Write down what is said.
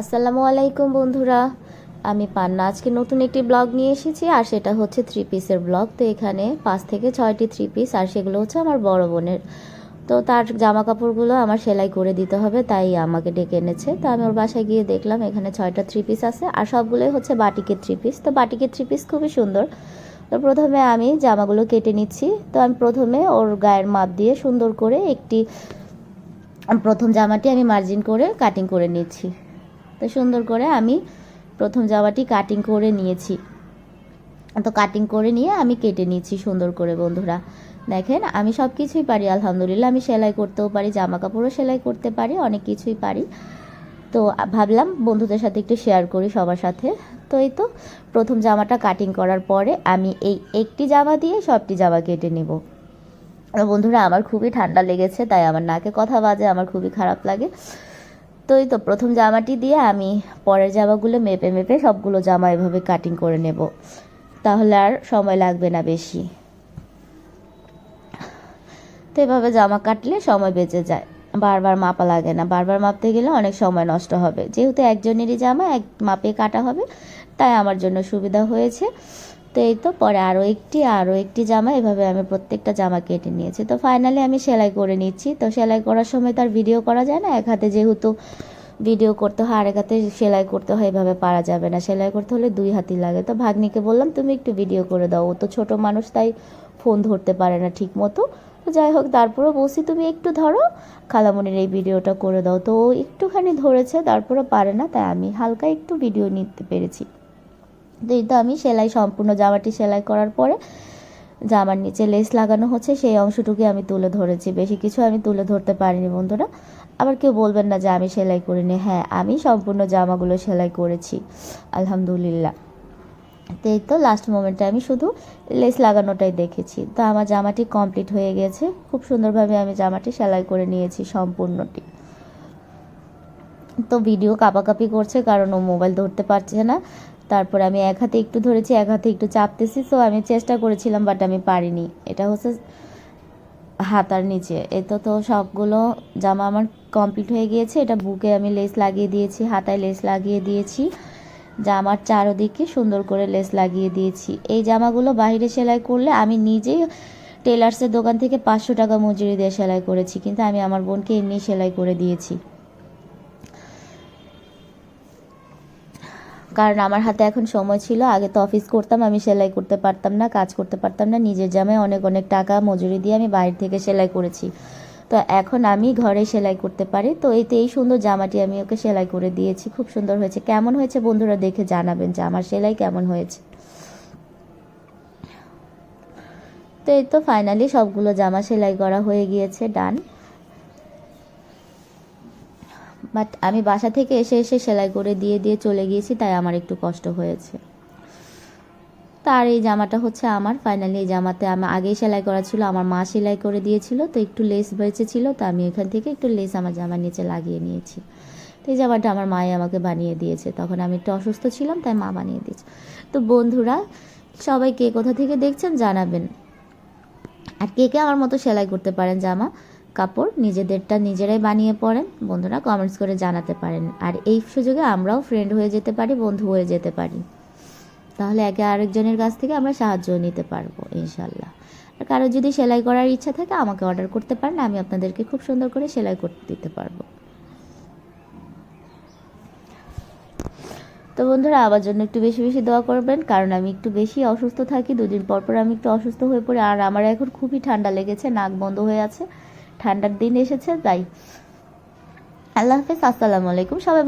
আসসালামু আলাইকুম বন্ধুরা। আমি পান্না। আজকে নতুন একটি ব্লগ নিয়ে এসেছি, আর সেটা হচ্ছে থ্রি পিসের ব্লগ। তো এখানে পাঁচ থেকে ছয়টি থ্রি পিস আর সেগুলো হচ্ছে আমার বড় বোনের। তো তার জামা কাপড়গুলো আমার সেলাই করে দিতে হবে, তাই আমাকে ডেকে এনেছে। তো আমি ওর বাসায় গিয়ে দেখলাম, এখানে ছয়টা থ্রি পিস আছে, আর সবগুলোই হচ্ছে বাটিকের থ্রি পিস তো বাটিকের থ্রি পিস খুবই সুন্দর। তো প্রথমে আমি জামাগুলো কেটে নিচ্ছি। তো আমি প্রথমে ওর গায়ের মাপ দিয়ে সুন্দর করে একটি, প্রথম জামাটি আমি মার্জিন করে কাটিং করে নিচ্ছি। তো সুন্দর করে আমি প্রথম জামাটি কাটিং করে নিয়েছি। তো কাটিং করে নিয়ে আমি কেটে নিচ্ছি সুন্দর করে, বন্ধুরা। দেখেন, আমি সব কিছুই পারি, আলহামদুলিল্লাহ। আমি সেলাই করতেও পারি জামা কাপড়ও সেলাই করতে পারি, অনেক কিছুই পারি। তো ভাবলাম বন্ধুদের সাথে একটু শেয়ার করি সবার সাথে। তো এই তো, প্রথম জামাটা কাটিং করার পরে আমি এই একটি জামা দিয়ে সবটি জামা কেটে নেব। বন্ধুরা, আমার খুবই ঠান্ডা লেগেছে, তাই আমার নাকে কথা বাজে, আমার খুবই খারাপ লাগে। তো এই তো, প্রথম জামাটি দিয়ে আমি পরের জামাগুলো মেপে মেপে সবগুলো জামা এভাবে কাটিং করে নেব। তাহলে আর সময় লাগবে না বেশি। তো এভাবে জামা কাটলে সময় বেঁচে যায়। বারবার মাপা লাগে না। বারবার মাপতে গেলে অনেক সময় নষ্ট হবে। যেহেতু একজনেরই জামা, এক মাপে কাটা হবে, তাই আমার জন্য সুবিধা হয়েছে। তো এই তো পরে আরও একটি আরও একটি জামা, এভাবে আমি প্রত্যেকটা জামা কেটে নিয়েছি। তো ফাইনালি আমি সেলাই করে নিচ্ছি। তো সেলাই করার সময় তার ভিডিও করা যায় না, এক হাতে যেহেতু ভিডিও করতে হয়, আরেক হাতে সেলাই করতে হয়, এভাবে পারা যাবে না। সেলাই করতে হলে দুই হাতই লাগে। তো ভাগ্নিকে বললাম, তুমি একটু ভিডিও করে দাও। ও তো ছোটো মানুষ, তাই ফোন ধরতে পারে না ঠিক মতো তো যাই হোক তারপরে বসি তুমি একটু ধরো। খালামনির এই ভিডিওটা করে দাও। তো ও একটুখানি ধরেছে তারপরে পারে না, তাই আমি হালকা একটু ভিডিও নিতে পেরেছি। এই তো আমি সেলাই সম্পূর্ণ জামাটি সেলাই করার পরে জামার নিচে লেস লাগানো হচ্ছে, সেই অংশটুকু আমি তুলে ধরেছি। বেশি কিছু আমি তুলে ধরতে পারিনি বন্ধুরা। আবার কেউ বলবেন না যে আমি সেলাই করিনি। হ্যাঁ আমি সম্পূর্ণ জামাগুলো সেলাই করেছি। আলহামদুলিল্লাহ। তো এই তো লাস্ট মোমেন্টে আমি শুধু লেস লাগানোটাই দেখেছি। তো আমার জামাটি কমপ্লিট হয়ে গেছে। খুব সুন্দরভাবে আমি জামাটি সেলাই করে নিয়েছি সম্পূর্ণটি। তো ভিডিও কাপাকাপি করছে কারণ ও মোবাইল ধরতে পারছে না। তারপর আমি এক হাতে একটু ধরেছি, এক হাতে একটু চাপতেছি তো আমি চেষ্টা করেছিলাম বাট আমি পারিনি। এটা হচ্ছে হাতার নিচে। এতো তো সবগুলো জামা আমার কমপ্লিট হয়ে গিয়েছে। এটা বুকে আমি লেস লাগিয়ে দিয়েছি, হাতায় লেস লাগিয়ে দিয়েছি। জামার চারোদিকে সুন্দর করে লেস লাগিয়ে দিয়েছি। এই জামাগুলো বাইরে সেলাই করলে আমি নিজেই টেলার্সের দোকান থেকে পাঁচশো টাকা মজুরি দিয়ে সেলাই করেছি, কিন্তু আমি আমার বোনকে এমনি সেলাই করে দিয়েছি। কারণ আমার হাতে এখন সময় ছিল, আগে তো অফিস করতাম, আমি সেলাই করতে পারতাম না, কাজ করতে পারতাম না, নিজের জামায় অনেক অনেক টাকা মজুরি দিয়ে আমি বাইরে থেকে সেলাই করেছি। তো এখন আমি ঘরে সেলাই করতে পারি, তো এই তো এই সুন্দর জামাটি আমি ওকে সেলাই করে দিয়েছি, খুব সুন্দর হয়েছে। কেমন হয়েছে বন্ধুরা দেখে জানাবেন যে আমার সেলাই কেমন হয়েছে। তো এই তো ফাইনালি সবগুলো জামা সেলাই করা হয়ে গিয়েছে ডান বাট আমি বাসা থেকে এসে এসে সেলাই করে দিয়ে দিয়ে চলে গিয়েছি, তাই আমার একটু কষ্ট হয়েছে। তার এই জামাটা হচ্ছে আমার। ফাইনালি এই জামাতে আমি আগেই সেলাই করা ছিল, আমার মা সেলাই করে দিয়েছিল, তো একটু লেস বেঁচেছিল তো আমি এখান থেকে একটু লেস আমার জামার নিচে লাগিয়ে নিয়েছি। তো এই জামাটা আমার মায়ে আমাকে বানিয়ে দিয়েছে। তখন আমি একটু অসুস্থ ছিলাম, তাই মা বানিয়ে দিয়েছে। তো বন্ধুরা, সবাই কে কোথা থেকে দেখছেন জানাবেন। আর কে কে আমার মতো সেলাই করতে পারেন জামা? কাপড় নিজেদেরটা নিজেরাই বানিয়ে পড়েন। বন্ধুরা কমেন্টস করে জানাতে পারেন। আর এই সুযোগে আমরাও ফ্রেন্ড হয়ে যেতে পারি, বন্ধু হয়ে যেতে পারি। তাহলে একে আরেকজনের কাছ থেকে আমরা সাহায্য নিতে পারব ইনশাল্লাহ আর কারও যদি সেলাই করার ইচ্ছা থাকে আমাকে অর্ডার করতে পারেন, আমি আপনাদেরকে খুব সুন্দর করে সেলাই করতে দিতে পারব। তো বন্ধুরা আমার জন্য একটু বেশি বেশি দোয়া করবেন, কারণ আমি একটু বেশি অসুস্থ থাকি, দুদিন পর পর আমি একটু অসুস্থ হয়ে পড়ি, আর আমার এখন খুবই ঠান্ডা লেগেছে, নাক বন্ধ হয়ে আছে। ঠান্ডার দিন এসেছে তাই। আল্লাহ হাফেজ আসসালামু আলাইকুম। সবাই